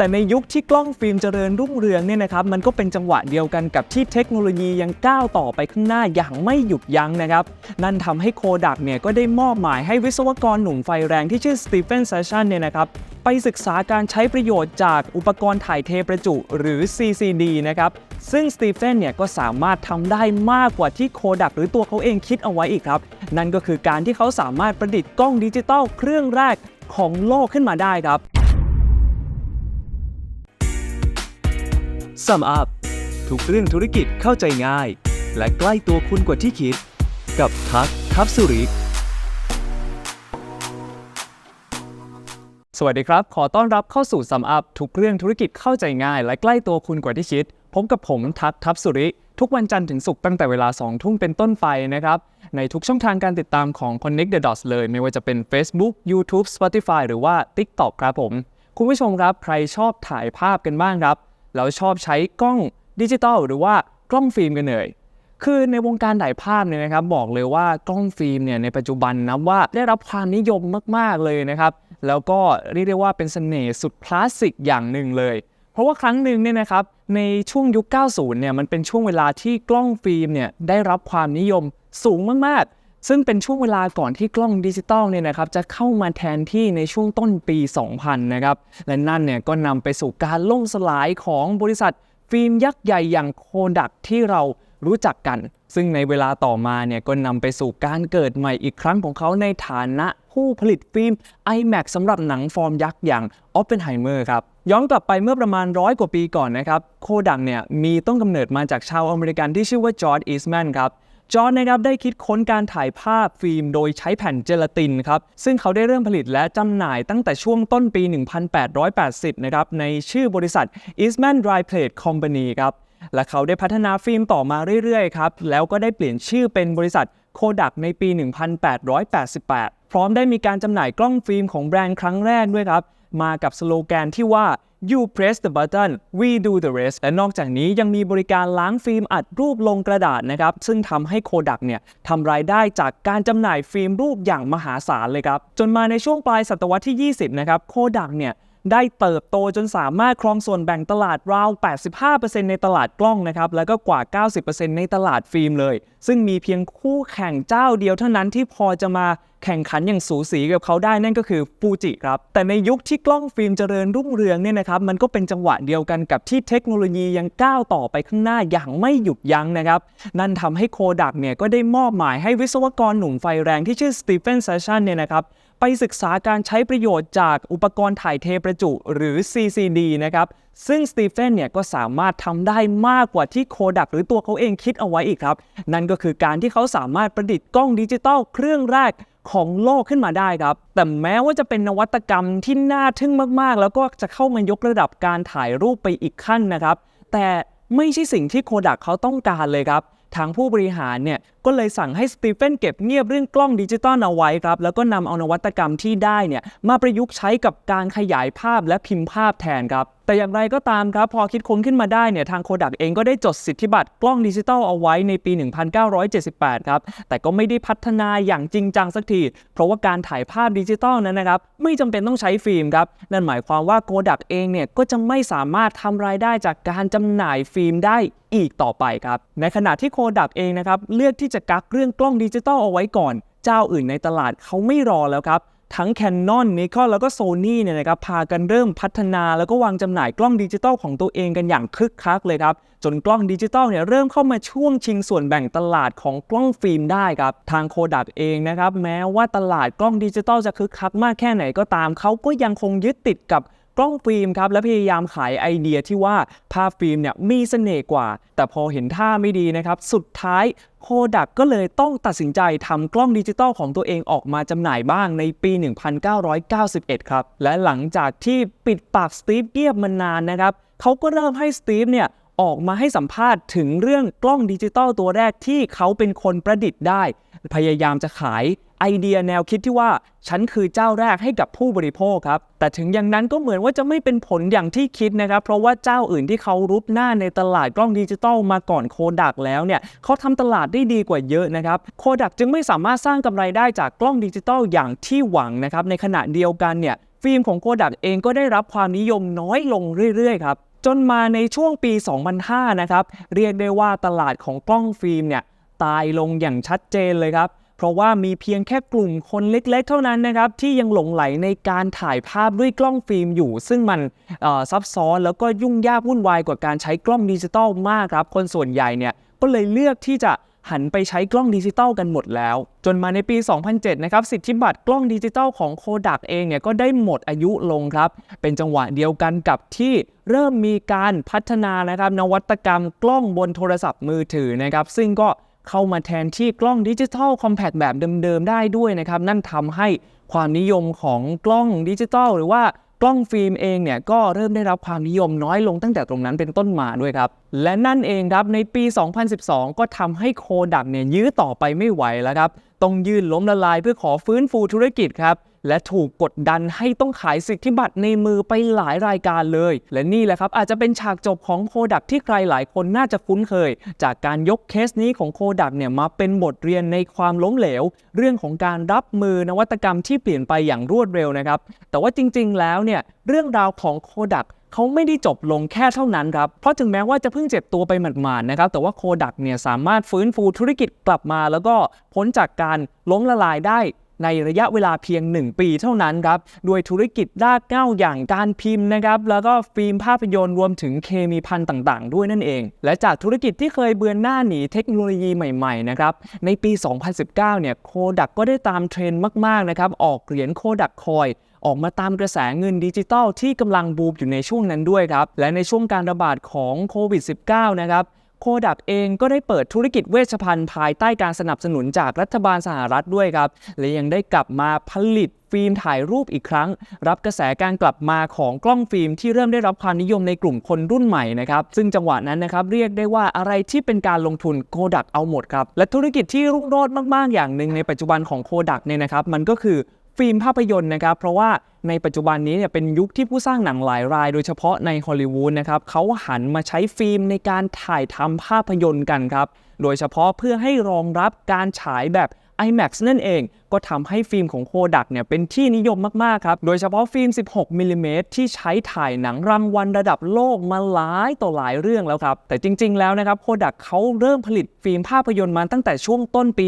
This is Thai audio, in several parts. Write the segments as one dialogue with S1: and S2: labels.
S1: แต่ในยุคที่กล้องฟิล์มเจริญรุ่งเรืองเนี่ยนะครับมันก็เป็นจังหวะเดียวกันกับที่เทคโนโลยียังก้าวต่อไปข้างหน้าอย่างไม่หยุดยั้งนะครับ นั่นทำให้โคดักเนี่ยก็ได้มอบหมายให้วิศวกรหนุ่มไฟแรงที่ชื่อสตีเฟนเซชันเนี่ยนะครับไปศึกษาการใช้ประโยชน์จากอุปกรณ์ถ่ายเทประจุหรือ CCD นะครับซึ่งสตีเฟนเนี่ยก็สามารถทำได้มากกว่าที่โคดักหรือตัวเขาเองคิดเอาไว้อีกครับ นั่นก็คือการที่เขาสามารถประดิษฐ์กล้องดิจิตอลเครื่องแรกของโลกขึ้นมาได้ครับ Sum Up ทุกเรื่องธุรกิจเข้าใจง่าย และใกล้ตัวคุณกว่าที่คิด กับทักทัพสุริสวัสดีครับ ขอต้อนรับเข้าสู่ Sum Up ทุกเรื่องธุรกิจเข้าใจง่าย และใกล้ตัวคุณกว่าที่คิดพบกับผมทักทัพสุริ ทุกวันจันทร์ถึงศุกร์ตั้งแต่เวลา 2 ทุ่มเป็นต้นไปนะครับ ในทุกช่องทางการติดตามของ Connect the Dots เลย ไม่ว่าจะเป็น Facebook YouTube Spotify หรือว่า TikTok ครับผม คุณผู้ชมครับ ใครชอบถ่ายภาพกันบ้างครับ แล้วชอบใช้กล้องดิจิตอลหรือว่ากล้องฟิล์มกันเอ่ยคือในวงการถ่ายภาพเนี่ยนะครับบอกเลยว่ากล้องฟิล์มเนี่ยในปัจจุบันนับว่าได้รับความนิยมมาก ๆ เลยนะครับ แล้วก็เรียกได้ว่าเป็นเสน่ห์สุดคลาสสิกอย่างหนึ่งเลย เพราะว่าครั้งหนึ่งเนี่ยนะครับในช่วงยุค 90 เนี่ยมันเป็นช่วงเวลาที่กล้องฟิล์มเนี่ยได้รับความนิยมสูงมากๆ ซึ่งเป็นช่วงเวลาก่อนที่กล้องดิจิตอลเนี่ยนะครับจะเข้ามาแทนที่ในช่วงต้นปี 2000 นะครับ และนั่นเนี่ยก็นำไปสู่การล่มสลายของบริษัทฟิล์มยักษ์ใหญ่อย่างโคดักที่เรารู้จักกัน ซึ่งในเวลาต่อมาเนี่ยก็นำไปสู่การเกิดใหม่อีกครั้งของเขาในฐานะผู้ผลิตฟิล์ม iMac สำหรับหนังฟอร์มยักษ์อย่าง Oppenheimer ครับ ย้อนกลับไปเมื่อประมาณร้อยกว่าปีก่อนนะครับ โคดักเนี่ยมีต้นกำเนิดมาจากชาวอเมริกันที่ชื่อว่าจอร์ดอีสแมนครับ จอร์นนะครับได้คิดค้นการถ่ายภาพฟิล์มโดยใช้แผ่นเจลาตินครับ ซึ่งเขาได้เริ่มผลิตและจำหน่ายตั้งแต่ช่วงต้นปี 1880 นะครับ ในชื่อบริษัท Eastman Dry Plate Company ครับ และเขาได้พัฒนาฟิล์มต่อมาเรื่อย ๆ ครับ แล้วก็ได้เปลี่ยนชื่อเป็นบริษัทโคดักในปี 1888 พร้อมได้มีการจำหน่ายกล้องฟิล์มของแบรนด์ครั้งแรกด้วยครับ มากับสโลแกนที่ว่า you press the button we do the rest และนอกจากนี้ยังมีบริการล้างฟิล์มอัดรูปลงกระดาษนะครับ ซึ่งทำให้โคดักเนี่ยทำรายได้จากการจำหน่ายฟิล์มรูปอย่างมหาศาลเลยครับ จนมาในช่วงปลายศตวรรษที่ 20 นะครับโคดักเนี่ย ได้เติบโตจนสามารถครองส่วนแบ่งตลาดราว 85%ในตลาดกล้องนะครับ แล้วก็กว่า 90%ในตลาดฟิล์มเลย ซึ่งมีเพียงคู่แข่งเจ้าเดียวเท่านั้นที่พอจะมาแข่งขันอย่างสูสีกับเขาได้นั่นก็คือฟูจิครับ แต่ในยุคที่กล้องฟิล์มเจริญรุ่งเรืองเนี่ยนะครับมันก็เป็นจังหวะเดียวกันกับที่เทคโนโลยียังก้าวต่อไปข้างหน้าอย่างไม่หยุดยั้งนะครับนั่นทำให้โคดักเนี่ยก็ได้มอบหมายให้วิศวกรหนุ่มไฟแรงที่ชื่อสตีเฟนเซชันเนี่ยนะครับ ไปศึกษาการใช้ประโยชน์จากอุปกรณ์ถ่ายเทประจุหรือ CCD นะครับ ซึ่งสตีเฟนเนี่ยก็สามารถทำได้มากกว่าที่โคดักหรือตัวเขาเองคิดเอาไว้อีกครับ นั่นก็คือการที่เขาสามารถประดิษฐ์กล้องดิจิตอลเครื่องแรกของโลกขึ้นมาได้ครับ แต่แม้ว่าจะเป็นนวัตกรรมที่น่าทึ่งมากๆ แล้วก็จะเข้ามายกระดับการถ่ายรูปไปอีกขั้นนะครับ แต่ไม่ใช่สิ่งที่โคดักเขาต้องการเลยครับ ทางผู้บริหารเนี่ยก็เลยสั่งให้สตีเฟนเก็บเงียบเรื่องกล้องดิจิตอลเอาไว้ครับ แล้วก็นำเอานวัตกรรมที่ได้เนี่ยมาประยุกต์ใช้กับการขยายภาพและพิมพ์ภาพแทนครับแต่อย่างไรก็ตามครับ พอคิดค้นขึ้นมาได้เนี่ยทางโคดักเองก็ได้จดสิทธิบัตรกล้องดิจิตอลเอาไว้ในปี 1978 ครับ แต่ก็ไม่ได้พัฒนาอย่างจริงจังสักที เพราะว่าการถ่ายภาพดิจิตอลนั้นนะครับ ไม่จำเป็นต้องใช้ฟิล์มครับ นั่นหมายความว่าโคดักเองเนี่ยก็จะไม่สามารถทำรายได้จากการจำหน่ายฟิล์มได้อีกต่อไปครับ ในขณะที่โคดักเองนะครับเลือกที่จะกักเรื่องกล้องดิจิตอลเอาไว้ก่อน เจ้าอื่นในตลาดเขาไม่รอแล้วครับ ทั้ง Canon Nikon แล้วก็ Sony เนี่ยนะครับพากันเริ่มพัฒนาแล้วก็วางจำหน่ายกล้องดิจิตอลของตัวเองกันอย่างคึกคักเลยครับ จนกล้องดิจิตอลเนี่ยเริ่มเข้ามาช่วงชิงส่วนแบ่งตลาดของกล้องฟิล์มได้ครับ ทางโคดักเองนะครับแม้ว่าตลาดกล้องดิจิตอลจะคึกคักมากแค่ไหนก็ตามเขาก็ยังคงยึดติดกับ กล้องฟิล์มครับและพยายามขายไอเดียที่ว่าภาพฟิล์มเนี่ยมีเสน่ห์กว่า แต่พอเห็นท่าไม่ดีนะครับสุดท้ายโคดักก็เลยต้องตัดสินใจทำกล้องดิจิตอลของตัวเองออกมาจำหน่ายบ้างในปี 1991 ครับ และหลังจากที่ปิดปากสตีฟเงียบมานานนะครับเขาก็เริ่มให้สตีฟเนี่ยออกมาให้สัมภาษณ์ถึงเรื่องกล้องดิจิตอลตัวแรกที่เขาเป็นคนประดิษฐ์ได้ พยายามจะขาย ไอเดียแนวคิดที่ว่าฉันคือเจ้าแรกให้กับผู้บริโภคครับแต่ถึงอย่างนั้นก็เหมือนว่าจะไม่เป็นผลอย่างที่คิดนะครับ เพราะว่าเจ้าอื่นที่เขารุกหน้าในตลาดกล้องดิจิตอลมาก่อนโคดักแล้วเนี่ยเขาทำตลาดได้ดีกว่าเยอะนะครับโคดักจึงไม่สามารถสร้างกำไรได้จากกล้องดิจิตอลอย่างที่หวังนะครับในขณะเดียวกันเนี่ยฟิล์มของโ o ดักเองก็ได้รับความนิยมน้อยลงเรื่อยๆครับจนมาในช่วงปี 2005 นะครับ เรียกได้ว่าตลาดของกล้องฟิล์มเนี่ย ตายลงอย่างชัดเจนเลยครับ เพราะว่ามีเพียงแค่กลุ่มคนเล็กๆ เท่านั้นนะครับที่ยังหลงไหลในการถ่ายภาพด้วยกล้องฟิล์มอยู่ ซึ่งมันซับซ้อนแล้วก็ยุ่งยากวุ่นวายกว่าการใช้กล้องดิจิตอลมากครับ คนส่วนใหญ่เนี่ยก็เลยเลือกที่จะหันไปใช้กล้องดิจิตอลกันหมดแล้ว จนมาในปี 2007 นะครับ สิทธิบัตรกล้องดิจิตอลของโ o ดักเองเนี่ยก็ได้หมดอายุลงครับ เป็นจังหวะเดียวกันกับที่เริ่มมีการพัฒนานะครับนวัตกรรมกล้องบนโทรศัพท์มือถือนะครับ ซึ่งก็ เข้ามาแทนที่กล้องดิจิทัลคอมแพคแบบเดิมๆได้ด้วยนะครับ นั่นทำให้ความนิยมของกล้องดิจิทัลหรือว่ากล้องฟิล์มเองเนี่ยก็เริ่มได้รับความนิยมน้อยลงตั้งแต่ตรงนั้นเป็นต้นมาด้วยครับ และนั่นเองครับในปี 2012 ก็ทำให้โคดักเนี่ยยื้อต่อไปไม่ไหวแล้วครับ ต้องยื่นล้มละลายเพื่อขอฟื้นฟูธุรกิจครับ และถูกกดดันให้ต้องขายสิทธิบัตรในมือไปหลายรายการเลย และนี่แหละครับอาจจะเป็นฉากจบของโคดักที่ใครหลายคนน่าจะคุ้นเคย จากการยกเคสนี้ของโคดักเนี่ยมาเป็นบทเรียนในความล้มเหลว เรื่องของการรับมือนวัตกรรมที่เปลี่ยนไปอย่างรวดเร็วนะครับ แต่ว่าจริง ๆ แล้วเนี่ยเรื่องราวของโคดักเขาไม่ได้จบลงแค่เท่านั้นครับ เพราะถึงแม้ว่าจะเพิ่งเจ็บตัวไปหมาดๆนะครับ แต่ว่าโคดักเนี่ยสามารถฟื้นฟูธุรกิจกลับมา แล้วก็พ้นจากการล้มละลายได้ ในระยะเวลาเพียง 1 ปีเท่านั้นครับ โดยธุรกิจรากเง้าอย่างการพิมพ์นะครับ แล้วก็ฟิล์มภาพยนตร์รวมถึงเคมีพันต่างๆ ด้วยนั่นเอง และจากธุรกิจที่เคยเบือนหน้าหนีเทคโนโลยีใหม่ๆนะครับ ในปี 2019 เนี่ยโคดักก็ได้ตามเทรนด์มากๆนะครับ ออกเหรียญโคดักคอยออกมาตามกระแสเงินดิจิตอลที่กำลังบูมอยู่ในช่วงนั้นด้วยครับ และในช่วงการระบาดของโควิด -19 นะครับ โคดักเองก็ได้เปิดธุรกิจเวชภัณฑ์ภายใต้การสนับสนุนจากรัฐบาลสหรัฐด้วยครับ และยังได้กลับมาผลิตฟิล์มถ่ายรูปอีกครั้ง รับกระแสการกลับมาของกล้องฟิล์มที่เริ่มได้รับความนิยมในกลุ่มคนรุ่นใหม่นะครับ ซึ่งจังหวะนั้นนะครับเรียกได้ว่าอะไรที่เป็นการลงทุนโคดักเอาหมดครับ และธุรกิจที่รุ่งโรจน์มาก ๆ อย่างหนึ่งในปัจจุบันของโคดักเนี่ยนะครับมันก็คือ ฟิล์มภาพยนตร์นะครับ เพราะว่าในปัจจุบันนี้เนี่ยเป็นยุคที่ผู้สร้างหนังหลายราย โดยเฉพาะในฮอลลีวูดนะครับเขาหันมาใช้ฟิล์มในการถ่ายทำภาพยนตร์กันครับ โดยเฉพาะเพื่อให้รองรับการฉายแบบ IMAX นั่นเองก็ทำให้ฟิล์มของโคดักเนี่ยเป็นที่นิยมมาก ๆ ครับ โดยเฉพาะฟิล์ม 16มิลลิเมตรที่ใช้ถ่ายหนังรางวัลระดับโลกมาหลายต่อหลายเรื่องแล้วครับ แต่จริง ๆ แล้วนะครับโคดักเขาเริ่มผลิตฟิล์มภาพยนตร์มาตั้งแต่ช่วงต้นปี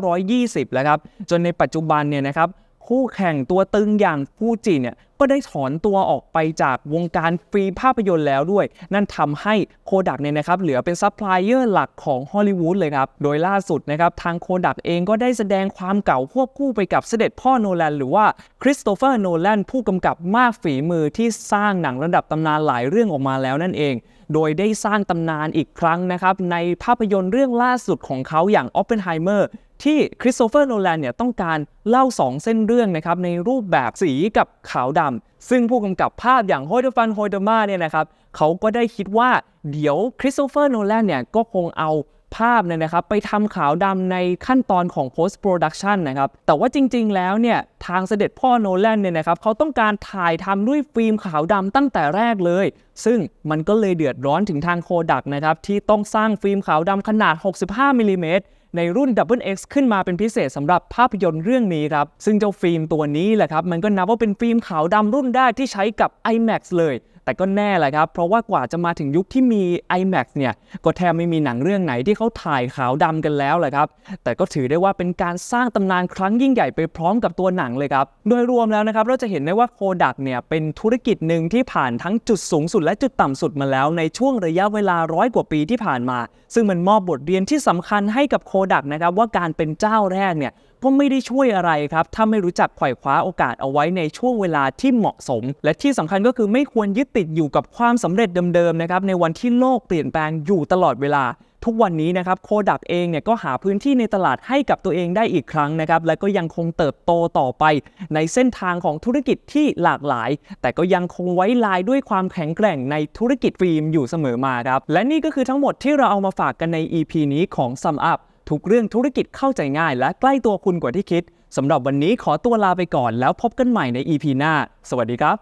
S1: 1920 แล้วครับ จนในปัจจุบันเนี่ยนะครับ คู่แข่งตัวตึงอย่างฟูจิเนี่ยก็ได้ถอนตัวออกไปจากวงการฟิล์มภาพยนตร์แล้วด้วย นั่นทำให้โคดักเนี่ยนะครับเหลือเป็นซัพพลายเออร์หลักของฮอลลีวูดเลยครับ โดยล่าสุดนะครับทางโคดักเองก็ได้แสดงความเก่าควบคู่ไปกับเสด็จพ่อโนแลนหรือว่าคริสโตเฟอร์โนแลนผู้กำกับมากฝีมือที่สร้างหนังระดับตำนานหลายเรื่องออกมาแล้วนั่นเอง โดยได้สร้างตำนานอีกครั้งนะครับในภาพยนตร์เรื่องล่าสุดของเขาอย่าง Oppenheimer ที่คริสโตเฟอร์โนแลนเนี่ยต้องการเล่า 2 เส้นเรื่องนะครับในรูปแบบสีกับขาวดำซึ่งผู้กำกับภาพอย่างโฮเดฟันโฮเดมาเนี่ยนะครับเขาก็ได้คิดว่าเดี๋ยวคริสโตเฟอร์โนแลนเนี่ยก็คงเอาภาพเนี่ยนะครับไปทำขาวดำในขั้นตอนของ post production นะครับ แต่ว่าจริงๆ แล้วเนี่ยทางเสด็จพ่อโนแลนเนี่ยนะครับเขาต้องการถ่ายทำด้วยฟิล์มขาวดำตั้งแต่แรกเลย ซึ่งมันก็เลยเดือดร้อนถึงทางโคดักนะครับที่ต้องสร้างฟิล์มขาวดำขนาด 65มิลลิเมตร ในรุ่น Double X ขึ้นมาเป็นพิเศษสำหรับภาพยนตร์เรื่องนี้ครับ ซึ่งเจ้าฟิล์มตัวนี้แหละครับ มันก็นับว่าเป็นฟิล์มขาวดำรุ่นแรกที่ใช้กับ IMAX เลยแต่ก็แน่แหละครับ เพราะว่ากว่าจะมาถึงยุคที่มี IMAX เนี่ยก็แทบไม่มีหนังเรื่องไหนที่เขาถ่ายขาวดำกันแล้วแหละครับ แต่ก็ถือได้ว่าเป็นการสร้างตำนานครั้งยิ่งใหญ่ไปพร้อมกับตัวหนังเลยครับ โดยรวมแล้วนะครับเราจะเห็นได้ว่าโคดักเนี่ยเป็นธุรกิจหนึ่งที่ผ่านทั้งจุดสูงสุดและจุดต่ำสุดมาแล้วในช่วงระยะเวลาร้อยกว่าปีที่ผ่านมา ซึ่งมันมอบบทเรียนที่สำคัญให้กับโคดักนะครับว่าการเป็นเจ้าแรกเนี่ย ก็ไม่ได้ช่วยอะไรครับ ถ้าไม่รู้จักไขว่คว้าโอกาสเอาไว้ในช่วงเวลาที่เหมาะสม และที่สำคัญก็คือไม่ควรยึดติดอยู่กับความสำเร็จเดิมๆนะครับในวันที่โลกเปลี่ยนแปลงอยู่ตลอดเวลาทุกวันนี้นะครับโคดักเองเนี่ยก็หาพื้นที่ในตลาดให้กับตัวเองได้อีกครั้งนะครับและก็ยังคงเติบโตต่อไป ในเส้นทางของธุรกิจที่หลากหลาย แต่ก็ยังคงไว้ลายด้วยความแข็งแกร่งในธุรกิจฟิล์มอยู่เสมอมาครับและนี่ก็คือทั้งหมดที่เราเอามาฝากกันใน EP นี้ของ Sum Up ทุกเรื่องธุรกิจเข้าใจง่าย และใกล้ตัวคุณกว่าที่คิดสำหรับวันนี้ขอตัวลาไปก่อนแล้วพบกันใหม่ใน EP หน้า สวัสดีครับ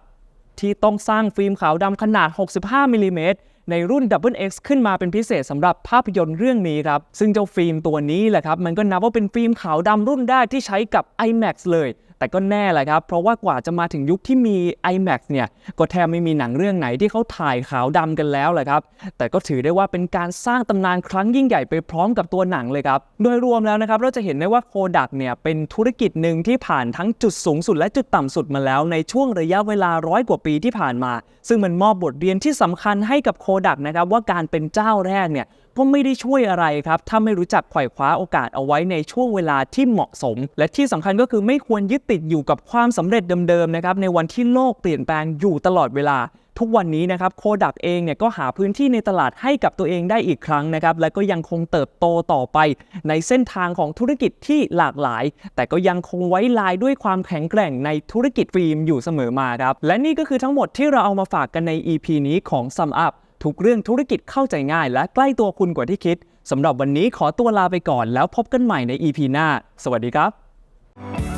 S1: ที่ต้องสร้างฟิล์มขาวดำขนาด 65มิลลิเมตรในรุ่น Double X ขึ้นมาเป็นพิเศษสำหรับภาพยนตร์เรื่องนี้ครับ ซึ่งเจ้าฟิล์มตัวนี้แหละครับ มันก็นับว่าเป็นฟิล์มขาวดำรุ่นแรกที่ใช้กับ IMAX เลย แต่ก็แน่แหละครับ เพราะว่ากว่าจะมาถึงยุคที่มี IMAX เนี่ยก็แทบไม่มีหนังเรื่องไหนที่เขาถ่ายขาวดำกันแล้วแหละครับ แต่ก็ถือได้ว่าเป็นการสร้างตำนานครั้งยิ่งใหญ่ไปพร้อมกับตัวหนังเลยครับ โดยรวมแล้วนะครับเราจะเห็นได้ว่าโคดักเนี่ยเป็นธุรกิจหนึ่งที่ผ่านทั้งจุดสูงสุดและจุดต่ำสุดมาแล้วในช่วงระยะเวลาร้อยกว่าปีที่ผ่านมา ซึ่งมันมอบบทเรียนที่สำคัญให้กับโคดักนะครับว่าการเป็นเจ้าแรกเนี่ย ก็ไม่ได้ช่วยอะไรครับถ้าไม่รู้จักไขว่คว้าโอกาสเอาไว้ในช่วงเวลาที่เหมาะสม และที่สำคัญก็คือไม่ควรยึดติดอยู่กับความสำเร็จเดิมๆนะครับในวันที่โลกเปลี่ยนแปลงอยู่ตลอดเวลาทุกวันนี้นะครับโคดักเองเนี่ยก็หาพื้นที่ในตลาดให้กับตัวเองได้อีกครั้งนะครับและก็ยังคงเติบโตต่อไป ในเส้นทางของธุรกิจที่หลากหลาย แต่ก็ยังคงไว้ลายด้วยความแข็งแกร่งในธุรกิจฟิล์มอยู่เสมอมาครับและนี่ก็คือทั้งหมดที่เราเอามาฝากกันใน EP นี้ของ Sum Up ทุกเรื่องธุรกิจเข้าใจง่าย และใกล้ตัวคุณกว่าที่คิดสำหรับวันนี้ขอตัวลาไปก่อนแล้วพบกันใหม่ใน EP หน้า สวัสดีครับ